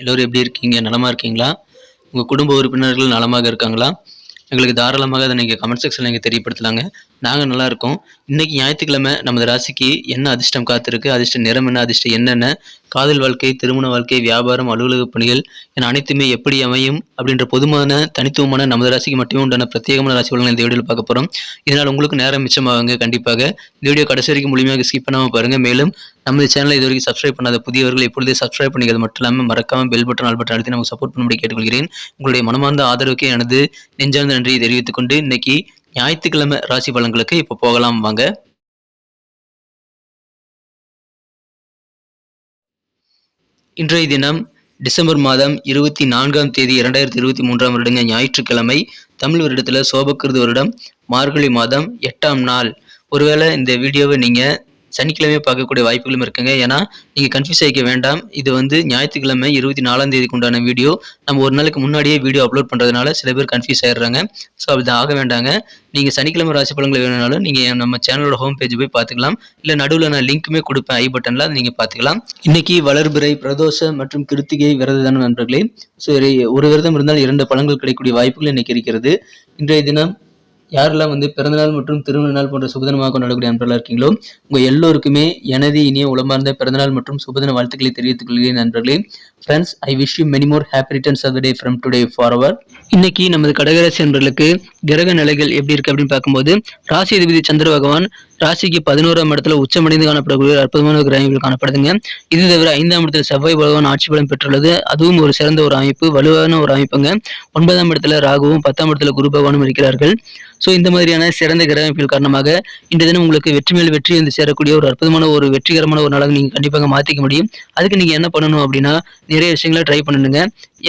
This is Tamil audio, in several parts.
எல்லோரும் எப்படி இருக்கீங்க? நலமா இருக்கீங்களா? உங்கள் குடும்ப உறுப்பினர்கள் நலமாக இருக்காங்களா? எங்களுக்கு தாராளமாக அதை நீங்கள் கமெண்ட் செக்ஷனில் நீங்கள் தெரியப்படுத்தலாங்க. நாங்கள் நல்லா இருக்கோம். இன்னைக்கு ஞாயிற்றுக்கிழமை நமது ராசிக்கு என்ன அதிர்ஷ்டம் காத்திருக்கு? அதிர்ஷ்ட நிறம் என்ன? அதிர்ஷ்டம் என்னென்ன காதல் வாழ்க்கை திருமண வாழ்க்கை வியாபாரம் அலுவலக பணிகள் என அனைத்துமே எப்படி அமையும் அப்படின்ற பொதுமான தனித்துவமான நமது ராசிக்கு மட்டுமே உண்டான பிரத்யேகமான ராசி வளங்கள் இந்த வீடியோவில் பார்க்க போகிறோம் இதனால் உங்களுக்கு நேரம் மிச்சமாகுங்க கண்டிப்பாக. இந்த வீடியோ கடைசி வரைக்கும் முழுமையாக ஸ்கிப் பண்ணாமல் பாருங்கள் மேலும் நமது சேனலை இது வரைக்கும் சப்ஸ்கிரைப் பண்ணாத புதியவர்கள் எப்பொழுதே சப்ஸ்கிரைப் பண்ணிக்கிறது மட்டும் இல்லாமல் மறக்காமல் பெல் பட்டன் ஆல் பட்டன் அழுத்தி நமக்கு சப்போர்ட் பண்ணும்படி கேட்டுக்கொள்கிறேன். உங்களுடைய மனமார்ந்த ஆதரவுக்கு எனது நெஞ்சார்ந்த நன்றியை தெரிவித்துக் கொண்டு இன்னைக்கு ஞாயிற்றுக்கிழமை ராசி பலன்களுக்கு இப்போ போகலாம். வாங்க. இன்றைய தினம் டிசம்பர் மாதம் இருபத்தி நான்காம் தேதி இரண்டாயிரத்தி இருபத்தி மூன்றாம் வருடங்க ஞாயிற்றுக்கிழமை தமிழ் வருடத்தில் சோபக்கிருது வருடம் மார்கழி மாதம் எட்டாம் நாள். ஒருவேளை இந்த வீடியோவை நீங்கள் சனிக்கிழமை பார்க்கக்கூடிய வாய்ப்புகளும் இருக்குங்க. ஏன்னா நீங்கள் கன்ஃபியூஸ் ஆகிக்க வேண்டாம். இது வந்து ஞாயிற்றுக்கிழமை இருபத்தி நாலாம் தேதிக்கு உண்டான வீடியோ நம்ம ஒரு நாளைக்கு முன்னாடியே வீடியோ அப்லோட் பண்ணுறதுனால சில பேர் கன்ஃபியூஸ் ஆயிடுறாங்க. ஸோ அப்படி ஆக வேண்டாங்க. நீங்கள் சனிக்கிழமை ராசி பலன்கள் வேணும்னாலும் நீங்கள் நம்ம சேனலோட ஹோம் பேஜ் போய் பார்த்துக்கலாம். இல்லை நடுவில் நான் லிங்க்குமே கொடுப்பேன் ஐ பட்டனில் அதை நீங்கள் பார்த்துக்கலாம். இன்னைக்கு வளர்பிறை பிரதோஷ மற்றும் கிருத்திகை விரததான நண்பர்களே? ஸோ ஒரு விரதம் இருந்தால் இரண்டு பழங்கள் கிடைக்கக்கூடிய வாய்ப்புகள் இன்னைக்கு இருக்கிறது. இன்றைய தினம் யாரெல்லாம் வந்து பிறந்தநாள் மற்றும் திருமண நாள் போன்ற சுபதினமாக கொண்டாடக்கூடிய நண்பர்களாக இருக்கீங்களோ உங்கள் எல்லோருக்குமே எனது இனிய உளமார்ந்த பிறந்தநாள் மற்றும் சுபதின வாழ்த்துக்களை தெரிவித்துக் கொள்கிறேன் நண்பர்களே. Friends I wish you many more happy returns of the day from today forward இன்னைக்கு நமது கடகராசி நண்பர்களுக்கு கிரக நிலைகள் எப்படி இருக்கு அப்படின்னு பார்க்கும்போது ராசி அதிபதி சந்திர பகவான் ராசிக்கு பதினோராம் இடத்துல உச்சமடைந்து காணப்படக்கூடிய அற்புதமான கிரகங்கள் காணப்படுதுங்க. இது தவிர ஐந்தாம் இடத்துல செவ்வாய் பகவான் ஆட்சி பலம் பெற்றுள்ளது. அதுவும் ஒரு சிறந்த ஒரு அமைப்பு வலுவான ஒரு அமைப்புங்க. ஒன்பதாம் இடத்துல ராகுவும் பத்தாம் இடத்துல குரு பகவானும் இருக்கிறார்கள். ஸோ இந்த மாதிரியான சிறந்த கிரகமைப்புகள் காரணமாக இந்த தினம் உங்களுக்கு வெற்றி மேல் வெற்றி வந்து சேரக்கூடிய ஒரு அற்புதமான ஒரு வெற்றிகரமான ஒரு நாளாக நீங்கள் கண்டிப்பாக மாற்றிக்க முடியும். அதுக்கு நீங்கள் என்ன பண்ணணும் அப்படின்னா நிறைய விஷயங்களை ட்ரை பண்ணணுங்க.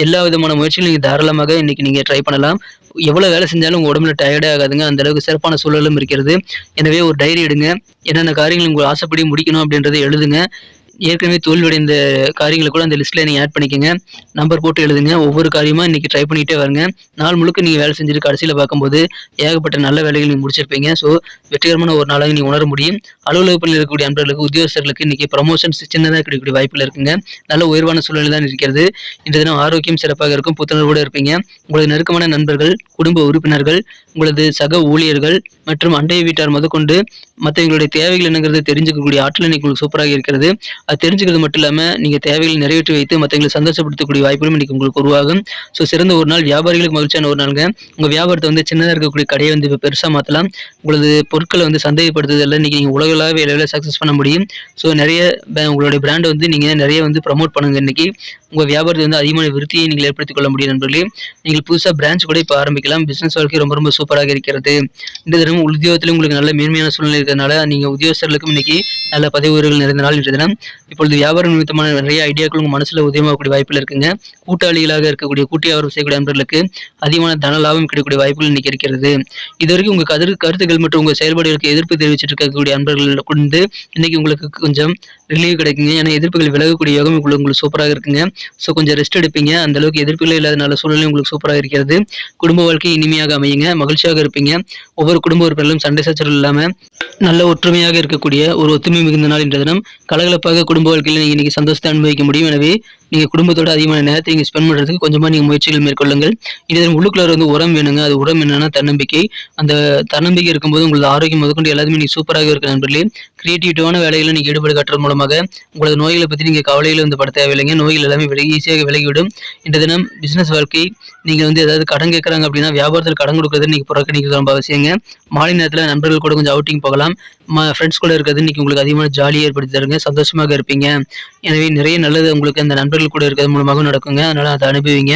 எல்லா விதமான முயற்சிகளும் நீங்கள் தாராளமாக இன்னைக்கு நீங்கள் ட்ரை பண்ணலாம். எவ்வளோ வேலை செஞ்சாலும் உங்கள் உடம்புல டயர்டே ஆகாதுங்க. அந்த அளவுக்கு சிறப்பான சூழலும் இருக்கிறது. எனவே ஒரு டைரி எடுங்க. என்னென்ன காரியங்கள் உங்களுக்கு ஆசைப்படி முடிக்கணும் அப்படின்றத எழுதுங்க. ஏற்கனவே தோல்வியடைந்த காரியங்களை கூட அந்த லிஸ்ட்டில் நீங்கள் ஆட் பண்ணிக்கோங்க. நம்பர் போட்டு எழுதுங்க. ஒவ்வொரு காரியமாக இன்றைக்கி ட்ரை பண்ணிகிட்டே வருங்க. நாள் முழுக்க நீங்கள் வேலை செஞ்சுட்டு கடைசியில் பார்க்கும்போது ஏகப்பட்ட நல்ல வேலைகள் நீங்கள் முடிச்சிருப்பீங்க. ஸோ வெற்றிகரமான ஒரு நாளாக நீங்கள் உணர முடியும். அலுவலகத்தில் இருக்கக்கூடிய அன்பர்களுக்கு உத்தியோகஸ்தர்களுக்கு இன்றைக்கி ப்ரமோஷன்ஸ் சின்னதாக கிடைக்கக்கூடிய வாய்ப்பில் இருக்குங்க. நல்ல உயர்வான சூழ்நிலை தான் இருக்கிறது. இந்த தினம் ஆரோக்கியம் சிறப்பாக இருக்கும். புத்துணர்வோடு இருப்பீங்க. உங்களது நெருக்கமான நண்பர்கள் குடும்ப உறுப்பினர்கள் உங்களது சக ஊழியர்கள் மற்றும் அண்டை வீட்டார் முதற்கொண்டு மற்றவங்களுடைய தேவைகள் என்னங்கிறது தெரிஞ்சுக்கக்கூடிய ஆற்றல் இன்னைக்கு உங்களுக்கு சூப்பராக இருக்கிறது. அது தெரிஞ்சுக்கிறது மட்டும் இல்லாமல் நீங்கள் தேவைகளை நிறைவேற்றி வைத்து மற்றவங்களை சந்தோஷப்படுத்தக்கூடிய வாய்ப்புகளும் இன்றைக்கி உங்களுக்கு உருவாகும். ஸோ சிறந்த ஒரு நாள் வியாபாரிகளுக்கு மகிழ்ச்சியான ஒரு நாளுங்க. உங்கள் வியாபாரத்தை வந்து சின்னதாக இருக்கக்கூடிய கடையை வந்து இப்போ பெருசாக மாற்றலாம் உங்களது பொருட்களை வந்து சந்தைப்படுத்துதலில் இன்றைக்கி நீங்கள் உலகளாவிய அளவில் சக்ஸஸ் பண்ண முடியும். ஸோ நிறைய உங்களுடைய பிராண்டை வந்து நீங்கள் நிறைய வந்து ப்ரமோட் பண்ணுங்க இன்றைக்கி உங்கள் வியாபாரத்தை வந்து அதிகமான விருத்தியை நீங்கள் ஏற்படுத்திக் கொள்ள முடியும் நண்பர்களே. நீங்கள் புதுசாக பிரான்ச் கூட இப்போ ஆரம்பிக்கலாம். பிஸ்னஸ் வாழ்க்கை ரொம்ப ரொம்ப சூப்பராக இருக்கிறது. இந்த தினம் உத்தியோகத்தில் உங்களுக்கு நல்ல மேன்மையான சூழ்நிலை இருக்கிறதுனால நீங்கள் உத்தியோகஸ்தர்களுக்கும் இன்னைக்கு நல்ல பதவி உயர்வுகள் நிறைந்த நாள் இன்றைய தினம். இப்பொழுது வியாபார நிமித்தமான நிறைய ஐடியாக்கள் உங்கள் மனசில் உதயமாகக்கூடிய வாய்ப்பில் இருக்குங்க. கூட்டாளிகளாக இருக்கக்கூடிய கூட்டி வியாபாரம் செய்யக்கூடிய நண்பர்களுக்கு அதிகமான தன லாபம் கிடைக்கக்கூடிய வாய்ப்புகள் இன்னைக்கு இருக்கிறது. இது வரைக்கும் உங்கள் கரு கருத்துக்கள் மற்றும் உங்கள் செயல்பாடுகளுக்கு எதிர்ப்பு தெரிவிச்சிட்டு இருக்கக்கூடிய நண்பர்கள் கொண்டு இன்னைக்கு உங்களுக்கு கொஞ்சம் ரிலீவ் கிடைக்குங்க. ஏன்னா எதிர்ப்புகள் விலகக்கூடிய யோகம் உங்களுக்கு உங்களுக்கு சூப்பராக இருக்குங்க. ஸோ கொஞ்சம் ரெஸ்ட் எடுப்பீங்க. அந்த அளவுக்கு எதிர்ப்புகளே இல்லாத நல்ல சூழ்நிலை உங்களுக்கு சூப்பராக இருக்கிறது. குடும்ப வாழ்க்கை இனிமையாக அமையுங்க. மகிழ்ச்சியாக இருப்பீங்க. ஒவ்வொரு குடும்ப உறுப்பினர்களும் சண்டை சச்சரவு இல்லாமல் நல்ல ஒற்றுமையாக இருக்கக்கூடிய ஒரு ஒத்துமை மிகுந்த நாள் என்ற தினம். கலகலப்பாக குடும்ப வாழ்க்கையில் நீங்கள் இன்னைக்கு சந்தோஷத்தை அனுபவிக்க முடியும். எனவே நீங்கள் குடும்பத்தோட அதிகமான நேரத்தை நீங்கள் ஸ்பெண்ட் பண்ணுறதுக்கு கொஞ்சமாக நீங்கள் முயற்சிகள் மேற்கொள்ளுங்கள். இன்றைய உள்ளுக்குள்ள வந்து உரம் வேணுங்க. அது உரம் என்னன்னா தன்னம்பிக்கை. அந்த தன்னம்பிக்கை இருக்கும்போது உங்களது ஆரோக்கியம் முதற்கொண்டு எல்லாத்துமே நீங்கள் சூப்பராக இருக்க நண்பர்களே. கிரியேட்டிவிட்டியான வேலைகளை நீங்கள் ஈடுபாடு காட்டுறது மூலமாக உங்களது நோய்களை பற்றி நீங்கள் கவலையில் வந்து பட தேவையில்லைங்க. நோய்கள் எல்லாமே விலகி ஈஸியாக விலகிவிடும். இந்த தினம் பிஸ்னஸ் வாழ்க்கை. நீங்கள் வந்து ஏதாவது கடன் கேட்குறாங்க அப்படின்னா வியாபாரத்தில் கடன் கொடுக்கறது நீங்கள் புறக்கணிக்கிறது ரொம்ப அவசியங்க. மாலை நேரத்தில் நண்பர்கள் கூட கொஞ்சம் அவுட்டிங் போகலாம். ஃப்ரெண்ட்ஸ் கூட இருக்கிறது இன்னைக்கு உங்களுக்கு அதிகமான ஜாலியை ஏற்படுத்தி தருங்க. சந்தோஷமாக இருப்பீங்க. எனவே நிறைய நல்லது உங்களுக்கு அந்த நண்பர்கள் கூட இருக்கிறது மூலமாக நடக்குங்க. அதனால் அதை அனுபவிங்க.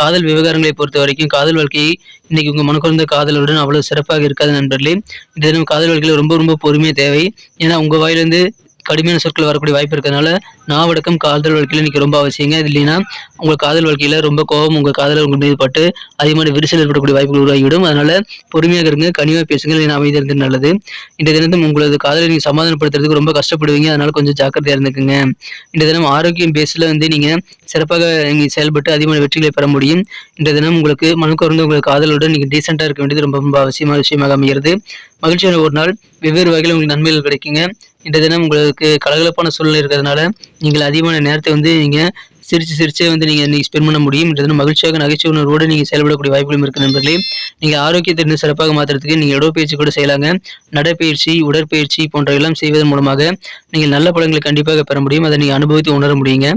காதல் விவகாரங்களை பொறுத்த வரைக்கும் காதல் வாழ்க்கையை இன்னைக்கு உங்கள் மனக்குறந்த காதலுடன் அவ்வளவு சிறப்பாக இருக்காது நண்பர்களே. இந்த தினம் காதல் வாழ்க்கையில் ரொம்ப ரொம்ப பொறுமையாக தேவை. ஏன்னா உங்கள் வாயிலிருந்து கடுமையான சொற்கள் வரக்கூடிய வாய்ப்பு இருக்கிறதுனால நாவடக்கம் காதல் வாழ்க்கையில் இன்னைக்கு ரொம்ப அவசியங்க. இது இல்லைன்னா உங்கள் காதல் வாழ்க்கையில் ரொம்ப கோபம் உங்கள் காதலர் உங்கள் மீது பட்டு அதிகமான விரிசல் ஏற்படக்கூடிய வாய்ப்புகள் உருவாகிவிடும். அதனால் பொறுமையாக இருங்க கனிவாக பேசுங்க இல்லைன்னா அமைதியாக இருந்தது நல்லது. இந்த தினத்தும் உங்களது காதலை நீங்கள் சமாதானப்படுத்துறதுக்கு ரொம்ப கஷ்டப்படுவீங்க. அதனால் கொஞ்சம் ஜாக்கிரதையாக இருந்துக்குங்க. இந்த தினம் ஆரோக்கியம் பேஸில் வந்து நீங்கள் சிறப்பாக நீங்கள் செயல்பட்டு அதிகமான வெற்றிகளை பெற முடியும். இந்த தினம் உங்களுக்கு மனக்குறந்து உங்கள் காதலுடன் நீங்கள் டீசெண்டாக இருக்க வேண்டியது ரொம்ப ரொம்ப அவசியமான விஷயமாக அமைகிறது. மகிழ்ச்சியான ஒரு நாள். வெவ்வேறு வகையில் உங்களுக்கு நன்மைகள் கிடைக்குங்க. இந்த தினம் உங்களுக்கு கலகலப்பான சூழ்நிலை இருக்கிறதுனால நீங்கள் அதிகமான நேரத்தை வந்து நீங்கள் சிரிச்சு சிரிச்சே வந்து நீங்கள் இன்றைக்கி ஸ்பெண்ட் பண்ண முடியும். இன்றது தினம் மகிழ்ச்சியாக நகைச்சுவை உணர்வோடு நீங்கள் செயல்படக்கூடிய வாய்ப்புகளும் இருக்குது நண்பர்களே. நீங்கள் ஆரோக்கியத்தை இன்னும் சிறப்பாக மாற்றுறதுக்கு நீங்கள் இடப்பயிற்சி கூட செய்யலாங்க. நடைப்பயிற்சி உடற்பயிற்சி போன்ற எல்லாம் செய்வதன் மூலமாக நீங்கள் நல்ல பலன்களை கண்டிப்பாக பெற முடியும். அதை நீங்கள் அனுபவித்து உணர முடியுங்க.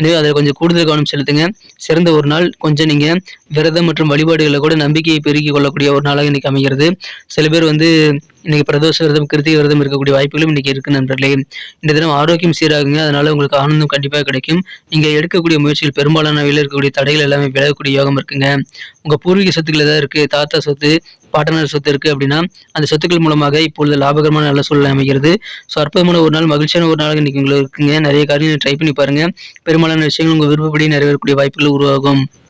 எனவே அதில் கொஞ்சம் கூடுதல் கவனம் செலுத்துங்க. சிறந்த ஒரு நாள் கொஞ்சம் நீங்கள் விரதம் மற்றும் வழிபாடுகளை கூட நம்பிக்கையை பெருக்கிக் கொள்ளக்கூடிய ஒரு நாளாக இன்றைக்கி அமைகிறது. சில பேர் வந்து இன்னைக்கு பிரதோஷ விரதம் கிருத்திக விரதம் இருக்கக்கூடிய வாய்ப்புகளும் இன்னைக்கு இருக்கு நண்பர்களே. இந்த தினம் ஆரோக்கியம் சீராகுங்க அதனால உங்களுக்கு ஆனந்தம் கண்டிப்பாக கிடைக்கும். நீங்க எடுக்கக்கூடிய முயற்சிகள் பெரும்பாலானவையில் இருக்கக்கூடிய தடைகள் எல்லாமே விலகக்கூடிய யோகம் இருக்குங்க. உங்க பூர்வீக சொத்துக்கள் ஏதாவது இருக்கு தாத்தா சொத்து பாட்டனர் சொத்து இருக்கு அப்படின்னா அந்த சொத்துக்கள் மூலமாக இப்பொழுது லாபகரமான நல்ல சூழ்நிலை அமைகிறது. ஸோ அற்புதமான ஒரு நாள் மகிழ்ச்சியான ஒரு நாள் இன்னைக்கு உங்களுக்கு இருக்குங்க. நிறைய காரியங்கள் ட்ரை பண்ணி பாருங்க. பெரும்பாலான விஷயங்கள் உங்க விருப்பப்படி நிறைவேறக்கூடிய வாய்ப்புகள் உருவாகும்.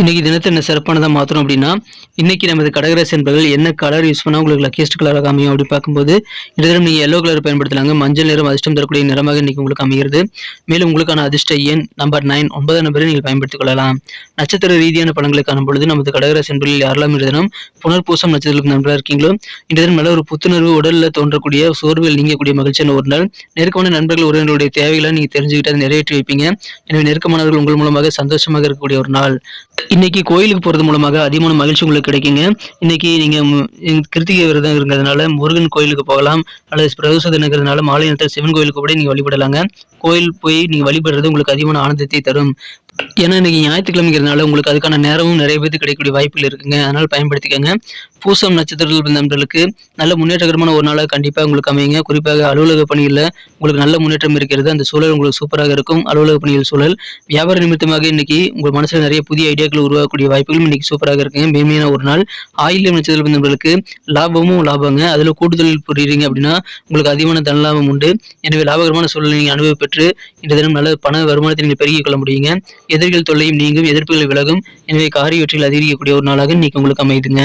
இன்னைக்கு தினத்தை என்ன சிறப்பானதாக மாற்றணும் அப்படின்னா இன்னைக்கு நமது கடகராசி என்பர்கள் என்ன கலர் யூஸ் பண்ணால் உங்களுக்கு லக்கியஸ்ட் கலராக அமையும் அப்படி பார்க்கும்போது இந்த தினம் நீங்கள் எல்லோ கலர் பயன்படுத்தலாங்க. மஞ்சள் நிறம் அதிர்ஷ்டம் தரக்கூடிய நிறமாக இன்னைக்கு உங்களுக்கு அமைகிறது. மேலும் உங்களுக்கான அதிர்ஷ்ட எண் நம்பர் நைன் ஒன்பதாம் நம்பரை நீங்கள் பயன்படுத்திக் கொள்ளலாம். நட்சத்திர ரீதியான படங்களை காணும் பொழுது நமது கடகராசி என்பவர்கள் யாரெல்லாம் இந்த தினம் புனர்பூசம் நட்சத்திரத்தில் நண்பராக இருக்கீங்களோ இந்த தினம் நல்ல ஒரு புத்துணர்வு உடலில் தோன்றக்கூடிய சோர்வுகள் நீங்கக்கூடிய மகிழ்ச்சியான ஒரு நாள் நெருக்கமான நண்பர்கள் உறவினர்களுடைய தேவைகளை நீங்கள் தெரிஞ்சுக்கிட்டு அதை நிறைவேற்றி வைப்பீங்க. எனவே நெருக்கமானவர்கள் உங்கள் மூலமாக சந்தோஷமாக இருக்கக்கூடிய ஒரு நாள். இன்னைக்கு கோயிலுக்கு போறது மூலமாக அதிகமான மகிழ்ச்சி உங்களுக்கு கிடைக்குங்க. இன்னைக்கு நீங்க கிருத்திகை விரதம் இருக்கிறதுனால முருகன் கோயிலுக்கு போகலாம் அல்லது பிரதோஷ தினங்கிறதுனால மாலை நேரத்தில் சிவன் கோயிலுக்கு கூட நீங்க வழிபடலாங்க. கோயில் போய் நீங்க வழிபடுறது உங்களுக்கு அதிகமான ஆனந்தத்தை தரும். ஏன்னா இன்னைக்கு ஞாயிற்றுக்கிழமைங்கிறதுனால உங்களுக்கு அதுக்கான நேரமும் நிறைய பேருக்கு கிடைக்கக்கூடிய வாய்ப்புகள் இருக்குங்க. அதனால பயன்படுத்திக்கோங்க. பூசம் நட்சத்திரத்தில் இருந்தவர்களுக்கு நல்ல முன்னேற்றகரமான ஒரு நாளாக கண்டிப்பாக உங்களுக்கு அமையுங்க. குறிப்பாக அலுவலக பணியில் உங்களுக்கு நல்ல முன்னேற்றம் இருக்கிறது. அந்த சூழல் உங்களுக்கு சூப்பராக இருக்கும். அலுவலக பணியில் சூழல். வியாபார நிமித்தமாக இன்னைக்கு உங்கள் மனசில் நிறைய புதிய ஐடியாக்கள் உருவாகக்கூடிய வாய்ப்புகளும் இன்னைக்கு சூப்பராக இருக்குங்க. மேன்மையான ஒரு நாள். ஆயில்யம் நட்சத்திரம் இருந்தவர்களுக்கு லாபமும் லாபங்க. அதில் கூடுதல் புரியுறீங்க அப்படின்னா உங்களுக்கு அதிகமான தன லாபம் உண்டு. எனவே லாபகரமான சூழலை நீங்கள் அனுபவம் பெற்று இந்த தினம் நல்ல பண வருமானத்தை நீங்கள் பெருகிக் கொள்ள முடியுங்க. எதிரிகள் தொல்லையும் நீங்கும் எதிர்ப்புகள் விலகும். எனவே காரியவற்றில் அதிகரிக்கக்கூடிய ஒரு நாளாக இன்னைக்கு உங்களுக்கு அமையுதுங்க